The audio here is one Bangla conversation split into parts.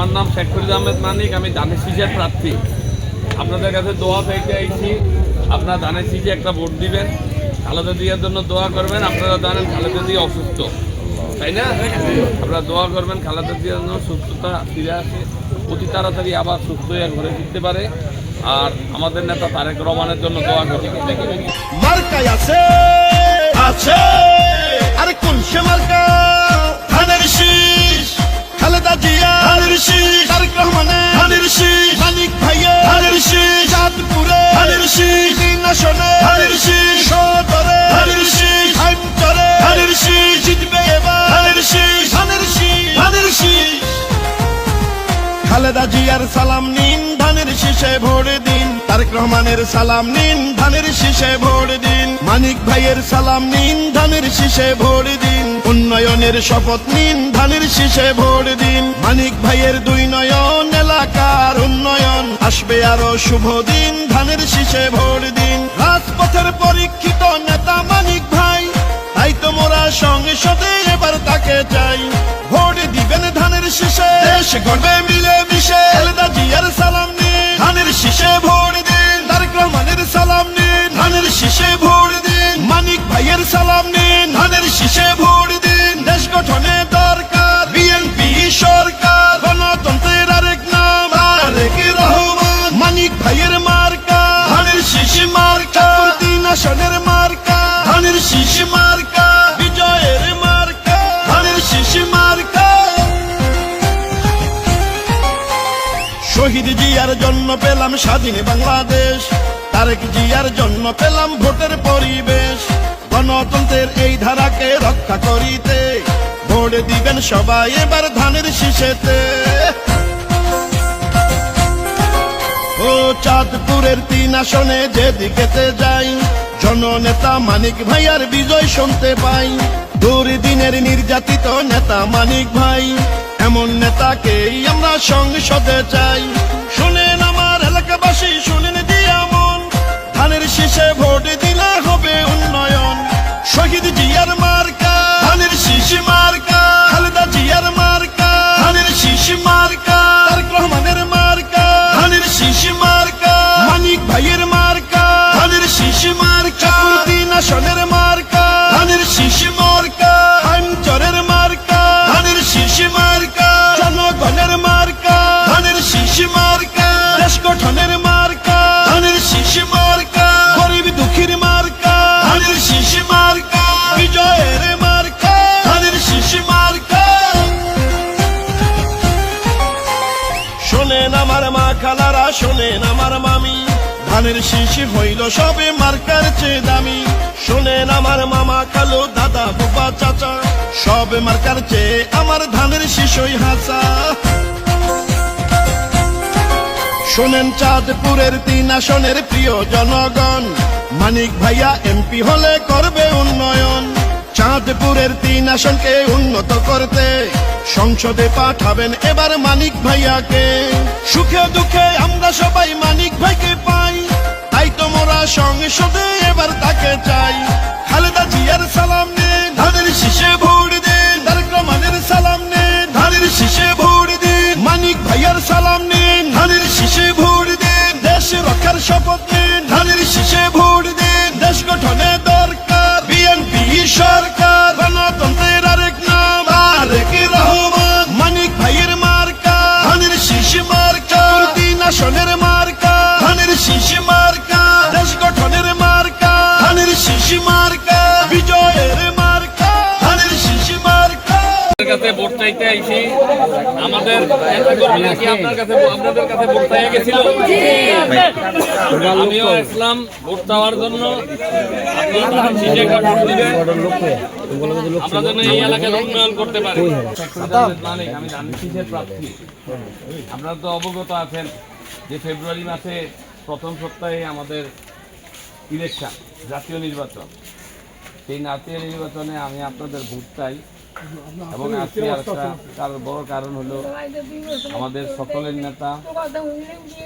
আমার নাম শেখ ফরিদ আহমেদ মানিক, আমি ধানের শীষের প্রার্থী। আপনাদের কাছে দোয়া পেতে আইছি, আপনারা ধানের শীষে একটা ভোট দিবেন, খালেদা দিয়ার জন্য দোয়া করবেন, আপনারা জানেন খালেদা দিয়া অসুস্থ। তাই না? আপনারা দোয়া করবেন, খালেদা দিয়ার জন্য সুস্থতা ফিরে আসে। অতি তাড়াতাড়ি আবার সুস্থ হয়ে ঘুরে ফিরতে পারে। আর আমাদের নেতা তারেক রহমানের জন্য দোয়া করবেন আছে। সালাম নিন, ধানের শীষে ভোট দিন। তারেক রহমানের সালাম নিন, ধানের শীষে ভোট দিন। মানিক ভাইয়ের সালাম নিন, ধানের শীষে ভোট দিন। উন্নয়নের শপথ নিন, ধানের শীষে ভোট দিন। মানিক ভাইয়ের দুই নয়ন, এলাকার উন্নয়ন। আসবে আরও শুভ দিন, ধানের শীষে ভোট দিন। রাজপথের পরীক্ষিত সংসদে এবার তাকে চাই। ভোট দিবেন ধানের শীষে। দেশ মিলে মিশে জিয়ার সালাম নিন। ধানের শীষে ভোট দিন। তারেক রহমানের সালাম নিন। ধানের শীষে ভোট দিন। মানিক ভাইয়ের সালাম নিন। ধানের শীষে ভোট দিন। দেশ গঠনে দরকার। বিএনপি সরকার। গণতন্ত্রের আরেক নাম। তারেক রহমান। মানিক ভাইয়ের মার্কা। ধানের শীষ মার্কা। তিন আসনের মার্কা। ধানের শীষ শহীদ জিয়ার জন্য পেলাম স্বাধীন বাংলাদেশ। তারেক জিয়ার জন্য পেলাম ভোটের পরিবেশ। গণতন্ত্রের এই ধারাকে রক্ষা করিতে ভোট দিবেন সবাই এবার ধানের শীষেতে। ও চাঁদপুরের তিন আসনে যেদিকেতে যাই, জননেতা মানিক ভাইয়ার বিজয় শুনতে পাই। দুর্দিনের নির্যাতিত নেতা মানিক ভাই এমন নেতাকেই আমরা সংসদে চাই। শুনেন আমার এলাকাবাসী শুনেন শোনেন আমার মামি। ধানের শিশি হইল সবে মার্কার চেয়ে দামি। শোনেন আমার মামা, কালো দাদা, বুবা, চাচা, সবে মার্কার চেয়ে আমার ধানের শিশই হাসা শোনেন চাঁদপুরের তিন আসনের প্রিয় জনগণ। মানিক ভাইয়া, এমপি হলে করবে উন্নয়ন। চাঁদপুরের তিন আসনকে উন্নত করতে সংসদে পাঠাবেন এবার মানিক ভাইয়াকে। সুখে দুঃখে আমরা সবাই মানিক ভাইকে পাই। তাই তো মোরা সংসদে এবার তাকে চাই। খালেদা জিয়ার সালাম নিন ধানের শীষে কাছে ভোট চাইতে আইছি। আমাদের আপনাদের কাছে ভোট চাইয়া গেছিল? আমিও ইসলাম ভোট চাওয়ার জন্য। আপনারা তো অবগত আছেন যে ফেব্রুয়ারি মাসে প্রথম সপ্তাহে আমাদের ইলেকশন, জাতীয় নির্বাচন। সেই জাতীয় নির্বাচনে আমি আপনাদের ভোট চাই। এবং আজকে আরেকটা তার বড় কারণ হলো আমাদের সকলের নেতা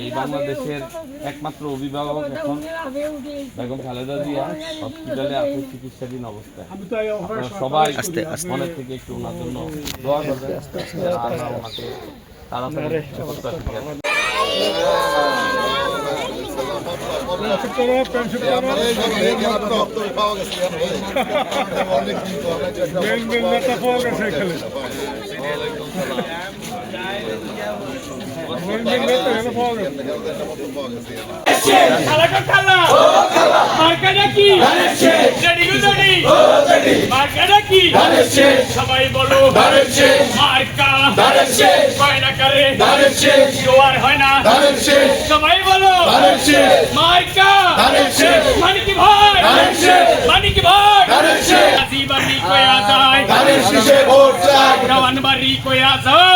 এই বাংলাদেশের একমাত্র অভিভাবক এখন বেগম খালেদা জিয়া হসপিটালে আছে চিকিৎসাধীন অবস্থায়। আপনারা সবাই মনের থেকে একটু ওনার জন্য দোয়া করবেন। ওনাকে তাড়াতাড়ি పెంచుతారా పెంచుతారా మెయిన్ మెయిన్ పోవాలి సైకిల్ সবাই বলো হয় না সবাই বলো মার্কা মানে কি ভাই মানে কি ভাই হাসি বাড়ি কয়া যায় রওয়ান বাড়ি কয়া যায়